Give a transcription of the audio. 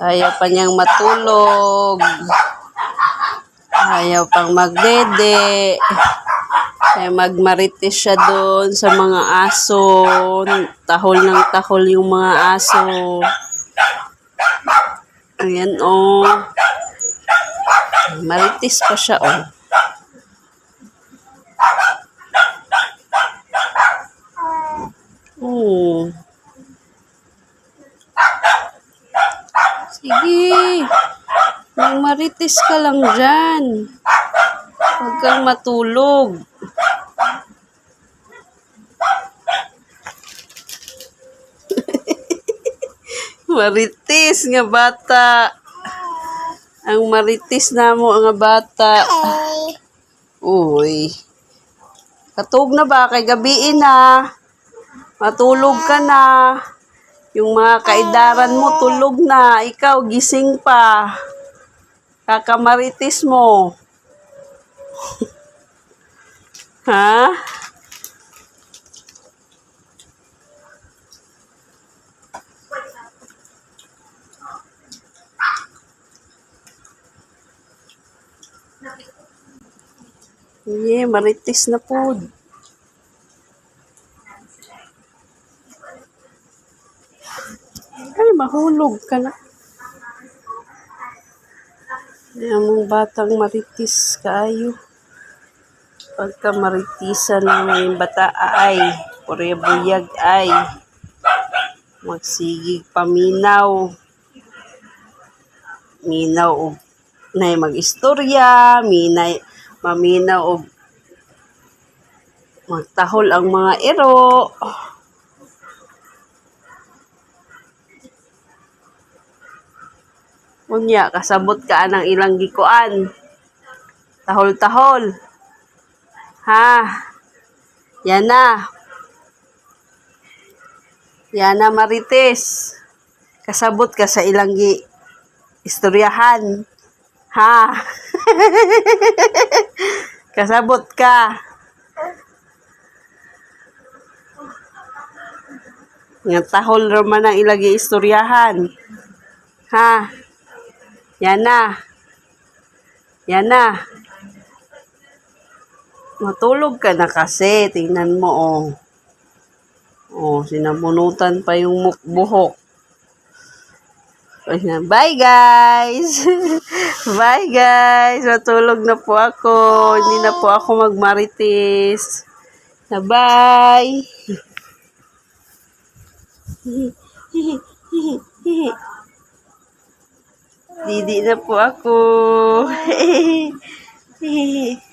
Ayaw pa niyang matulog. Ayaw pang magdede. Kaya magmarites siya doon sa mga aso. Tahol ng tahol yung mga aso. Ayan, oh. Marites pa siya, oh. Oh. Sige. Magmarites ka lang dyan. Huwag kang matulog. marites nga bata. Ang marites na mo nga bata. Uy. Katug na ba? Kay gabiin na. Matulog ka na. Yung mga kaidaran mo, tulog na. Ikaw, gising pa. Kakamaritis mo. ha? Yeah, maritis na po. Ay, mahulog ka na. Yan mong batang maritis kayo. Pagka maritisan ng bata ay, pure buyag ay, magsigig paminaw. Minaw og nay mag-istorya, minay maminaw og magtahol ang mga ero. Unya, kasabot ka anang ilang gikuan. Tahol-tahol. Ha? Yan na. Yan na, Marites. Kasabot ka sa ilang gi istoryahan. Ha? Kasabot ka. Nga tahol raman ang ilagi istoryahan. Ha? Yan na. Yan na. Matulog ka na kasi. Tingnan mo, oh. Oh, sinabunutan pa yung buhok. Bye, guys! Bye, guys! Matulog na po ako. Hindi na po ako magmarites. Bye! Didi na po ako.